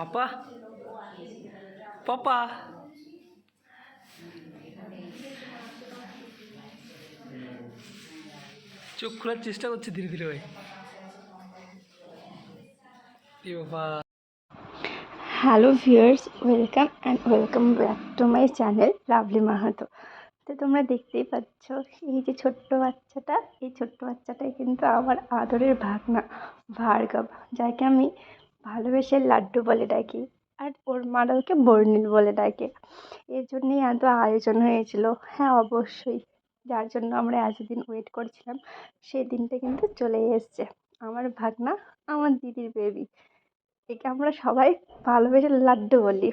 পাপা পাপা চোখ খোলার চেষ্টা করছে ধীরে ধীরে ভাই। বাবা। Hello viewers welcome and welcome back to my channel Lovely Mahato তো তোমরা দেখতেই পাচ্ছ, এই যে ছোট্ট বাচ্চাটা, এই ছোট্ট বাচ্চাটাই কিন্তু আমার আদরের ভাগনা, ভার্গব, যাকে আমি ভালোবেসে লাড্ডু বলে ডাকি আর ওর মারা ওকে বর্ণিল বলে ডাকে। এর জন্যেই এত আয়োজন হয়েছিল। হ্যাঁ অবশ্যই। যার জন্য আমরা এতদিন ওয়েট করছিলাম, সেই দিনটা কিন্তু চলে এসছে। আমার ভাগনা, আমার দিদির বেবি একে আমরা সবাই ভালোবেসে লাড্ডু বলি।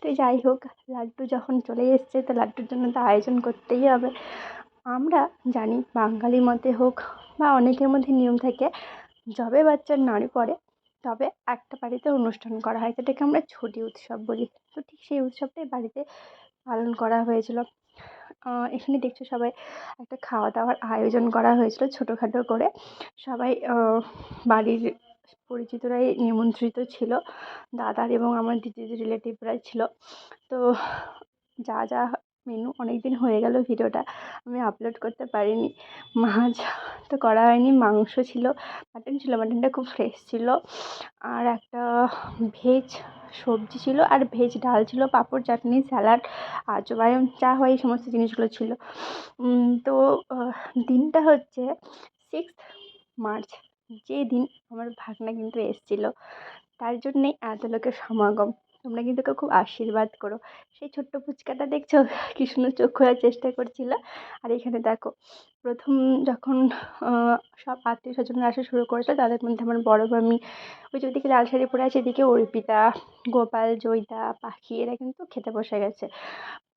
তো যাই হোক, লাড্ডু যখন চলে এসছে, তো লাড্ডুর জন্য তো আয়োজন করতেই হবে। আমরা জানি বাঙালি মতে হোক বা অনেকের মধ্যে নিয়ম থাকে, যবে বাচ্চার নাড়ি পড়ে তবে একটা বাড়িতে অনুষ্ঠান করা হয়, যেটাকে আমরা ছুটি উৎসব বলি। তো ঠিক সেই উৎসবটাই বাড়িতে পালন করা হয়েছিল। এখানে দেখছ সবাই একটা খাওয়া দাওয়ার আয়োজন করা হয়েছিল ছোটোখাটো করে। সবাই বাড়ির পরিচিতরাই নিমন্ত্রিত ছিল। দাদার এবং আমার দিদির রিলেটিভরাই ছিল। তো যা যা মেনু অনেক দিন হয়ে গেল ভিডিওটা, আমি আপলোড করতে পারিনি। মাছ তো করা হয়নি, মাংস ছিল মাটন ছিল মাটনটা খুব ফ্রেশ ছিল। আর একটা ভেজ সবজি ছিল, আর ভেজ ডাল ছিল, পাঁপড়, চাটনি স্যালাড আজওয়াইন চা হয় এই সমস্ত জিনিসগুলো ছিল। তো দিনটা হচ্ছে সিক্স মার্চ, যেদিন আমার ভাগনা কিন্তু এসেছিল। তার জন্যেই এত লোকের সমাগম। তোমরা কিন্তু ওকে খুব আশীর্বাদ করো। সেই ছোট্ট ফুচকাটা দেখছ? কি সুন্দর চোখ খোলার চেষ্টা করছিল। আর এখানে দেখো, প্রথম যখন সব আত্মীয় স্বজনরা আসা শুরু করেছিল, তাদের মধ্যে আমার বড় মামি, ওই যে ওইদিকে লাল শাড়ি পরে আছে, এদিকে অর্পিতা, গোপাল, জয়িতা, পাখি, এরা কিন্তু খেতে বসে গেছে।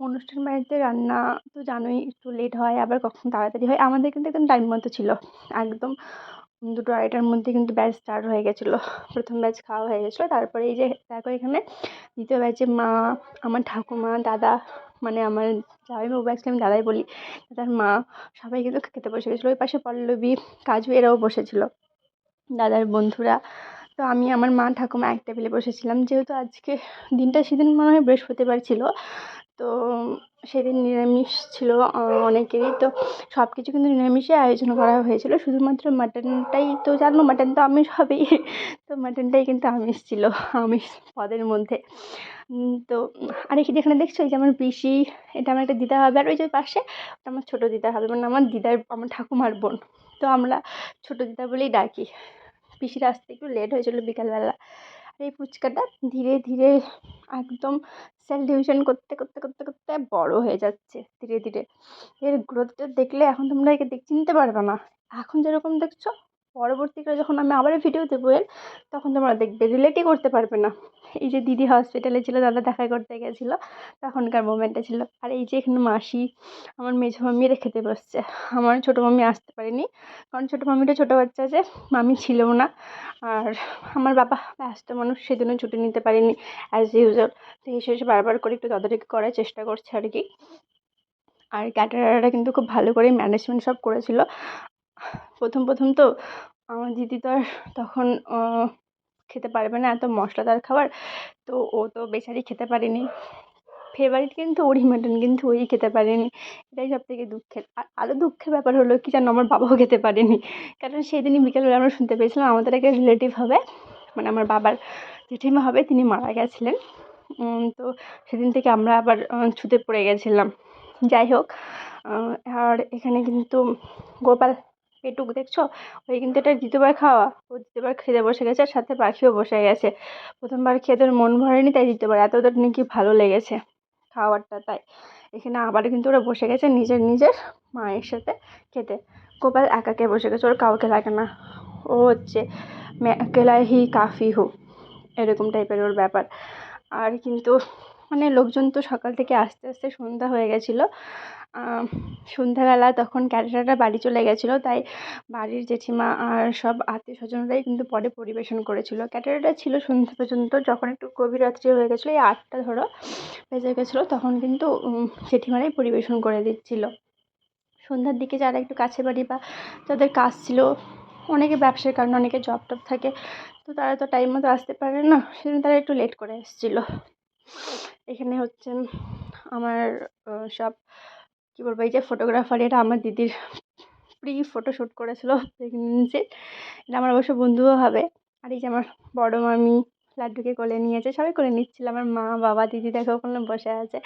অনুষ্ঠান বাড়িতে রান্না তো জানোই একটু লেট হয়, আবার কখন তাড়াতাড়ি হয়, আমাদের কিন্তু একদম টাইম মতো ছিল। একদম দুটো আড়াইটার মধ্যে কিন্তু ব্যাচ স্টার্ট হয়ে গেছিল। প্রথম ব্যাচ খাওয়া হয়ে গেছিল। তারপরে এই যে, দেখো এখানে দ্বিতীয় ব্যাচে মা, আমার ঠাকুমা, দাদা মানে আমার জামাইবাবু অ্যাকচুয়ালি আমি দাদাই বলি। দাদার মা সবাই কিন্তু খেতে বসে গেছিল। ওই পাশে পল্লবী, কাজু এরাও বসেছিল। দাদার বন্ধুরা। তো আমি, আমার মা, ঠাকুমা এক টেবিলে বসেছিলাম। যেহেতু আজকে দিনটা সেদিন মনে হয় বৃহস্পতিবার ছিল। তো সেদিন নিরামিষ ছিল অনেকেরই। তো সব কিছু কিন্তু নিরামিষই আয়োজন করা হয়েছিল। শুধুমাত্র মাটনটাই তো জানো, মাটন তো আমিষ হবেই। তো মাটনটাই কিন্তু আমিষ ছিল, আমিষ পদের মধ্যে। তো আর এই যেখানে দেখছ? এই যে আমার পিসি, এটা আমার একটা দিদা হবে। আর ওই যে পাশে, ওটা আমার ছোটো দিদা হবে। মানে আমার দিদার, আমার ঠাকুমার বোন। তো আমরা ছোটো দিদা বলেই ডাকি। পিসির আসতে একটু লেট হয়েছিল বিকালবেলা। এই ফুচকাটা ধীরে ধীরে একদম সেল ডিভিশন করতে করতে করতে করতে বড় হয়ে যাচ্ছে ধীরে ধীরে। এর গ্রোথটা দেখলে এখন তোমরা একে দেখ চিনতে পারবে না। এখন যেরকম দেখছ পরবর্তীকালে যখন আমি আবার ভিডিও দেবো এর, তখন তোমরা দেখবে রিলেটই করতে পারবে না। এই যে দিদি হসপিটালে ছিল, দাদা দেখা করতে গেছিল, তখনকার মোমেন্টটা ছিল। আর এই যে এখানে মাসি, আমার মেঝো মাম্মি এরা খেতে বসছে। আমার ছোটো মাম্মি আসতে পারেনি, কারণ ছোটো মাম্মিটা ছোটো বাচ্চা আছে মামি ছিলও না। আর আমার বাবা ব্যস্ত মানুষ সেদিনও ছুটি নিতে পারেনি অ্যাজ ইউজুয়াল তো এসে এসে বারবার করে একটু তদারকি করার চেষ্টা করছে আর কি। আর ক্যাটারাররা কিন্তু খুব ভালো করে ম্যানেজমেন্ট সব করেছিল। প্রথম প্রথম তো আমার দিদি তো আর তখন খেতে পারবে না এত মশলাদার খাবার। তো ও তো বেচারি খেতে পারেনি। ফেভারিট কিন্তু ওরই মাটন কিন্তু ওই খেতে পারেনি। এটাই সব থেকে দুঃখের। আর আরও দুঃখের ব্যাপার হলো কি জানো, আমার বাবাও খেতে পারেনি। কারণ সেই দিনই বিকেলবেলা আমরা শুনতে পেয়েছিলাম, আমাদের একটা রিলেটিভ হবে মানে আমার বাবার জেঠিমা হবে, তিনি মারা গেছিলেন। তো সেদিন থেকে আমরা আবার ছুতে পড়ে গেছিলাম। যাই হোক আর এখানে কিন্তু গোপাল পেটুক দেখছ? ওই কিন্তু এটা দ্বিতীয়বার খাওয়া। ও দ্বিতীয়বার খেতে বসে গেছে আর সাথে পাখিও বসে গেছে। প্রথমবার খেয়ে তোর মন ভরেনি, তাই দ্বিতীয়বার। এত ওদের নাকি ভালো লেগেছে খাবারটা তাই। এখানে আবার কিন্তু ওরা বসে গেছে নিজের নিজের মায়ের সাথে খেতে। গোপাল একাকে বসে গেছে, ওর কাউকে লাগে না। ও হচ্ছে মে কেলায় হি কাফি হু এরকম টাইপের ওর ব্যাপার। আর কিন্তু মানে লোকজন তো সকাল থেকে আস্তে আস্তে সন্ধ্যা হয়ে গেছিল। সন্ধ্যাবেলা তখন ক্যাটারাররা বাড়ি চলে গেছিল, তাই বাড়ির জেঠিমা আর সব আত্মীয় স্বজনরাই কিন্তু পরে পরিবেশন করেছিল। ক্যাটারাররা ছিল সন্ধ্যা পর্যন্ত, যখন একটু গভীর রাত্রি হয়ে গেছিল, এই আটটা ধরো বেজে গেছিল, তখন কিন্তু জেঠিমারাই পরিবেশন করে দিচ্ছিল। সন্ধ্যার দিকে যারা একটু কাছে বাড়ি বা যাদের কাজ ছিল, অনেকে ব্যবসার কারণে অনেকে জব টব থাকে, তো তারা তো টাইম মতো আসতে পারে না, সেজন্য তারা একটু লেট করে এসেছিল। এখানে হচ্ছে আমার সব, কী বলব, এই যে ফটোগ্রাফার এটা আমার দিদির প্রি ফটো শ্যুট করেছিল প্রেগনেন্সির এটা আমার অবশ্য বন্ধুও হবে। আর এই যে আমার বড় মামি লাড্ডুকে কোলে নিয়েছে, সবাই কোলে নিচ্ছিল। আমার মা, বাবা, দিদি দেখো ওখানে বসে আছে।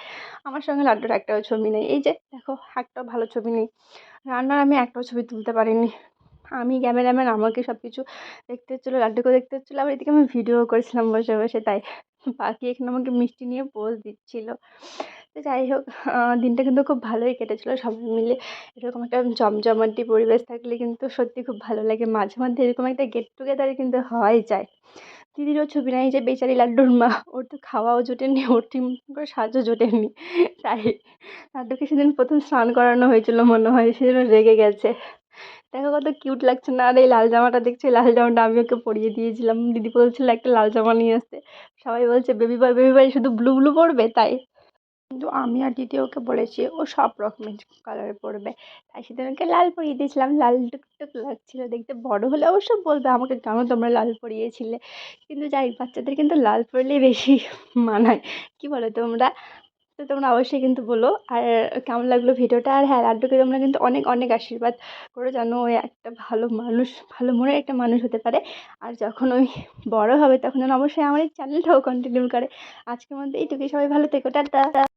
আমার সঙ্গে লাড্ডুর একটাও ছবি নেই। এই যে দেখো, একটাও ভালো ছবি নেই। রান্নার আমি একটাও ছবি তুলতে পারিনি। আমি ক্যামেরাম্যান আমাকে সব কিছু দেখতে হচ্ছিল লাড্ডুকে দেখতে হচ্ছিল। আবার এদিকে আমি ভিডিও করেছিলাম বসে বসে, তাই বাকি এখানে আমাকে মিষ্টি নিয়ে পোজ দিচ্ছিল। তো যাই হোক দিনটা কিন্তু খুব ভালোই কেটেছিলো সবাই মিলে। এরকম একটা জমজমাটি পরিবেশ থাকলে কিন্তু সত্যি খুব ভালো লাগে। মাঝে মধ্যে এরকম একটা গেট টুগেদারে কিন্তু হওয়াই যায়। দিদিরও ছবি নাই যে বেচারি লাড্ডুর মা। ওর তো খাওয়াও জোটেনি, ওর ঠিক করে সাজও জোটেনি। তাই লাড্ডুকে সেদিন প্রথম স্নান করানো হয়েছিল মনে হয় সেজন্য রেগে গেছে। দেখো কত কিউট লাগছে। না, আর এই লাল জামাটা দেখছি লাল জামাটা আমি ওকে পরিয়ে দিয়েছিলাম। দিদি বলছিল, একটা লাল জামা নিয়ে আসতে। সবাই বলছে, বেবি বয় বেবি বয় শুধু ব্লু ব্লু পরবে? তাই। কিন্তু আমি আর দিদি ওকে বলেছি, ও সব রকমের কালারে পরবে। তাই সেদিন ওকে লাল পরিয়ে দিয়েছিলাম। লাল টুকটুক লাগছিল দেখতে। বড় হলে অবশ্য বলবে, আমাকে কেন তোমরা লাল পরিয়েছিলে? কিন্তু যাই বাচ্চাদের কিন্তু লাল পরলেই বেশি মানায়। কী বলো তোমরা? তো তোমরা অবশ্যই কিন্তু বলো, আর কেমন লাগল ভিডিওটা? আর হ্যাঁ লাড্ডুকে তোমরা কিন্তু অনেক অনেক আশীর্বাদ করো যেন ওই একটা ভালো মানুষ, ভালো মনের একটা মানুষ হতে পারে। আর যখন ওই বড় হবে তখন যেন অবশ্যই আমার এই চ্যানেলটাও কন্টিনিউ করে। আজকের মধ্যে এইটুকুই, সবাই ভালো থেকো, টাটা।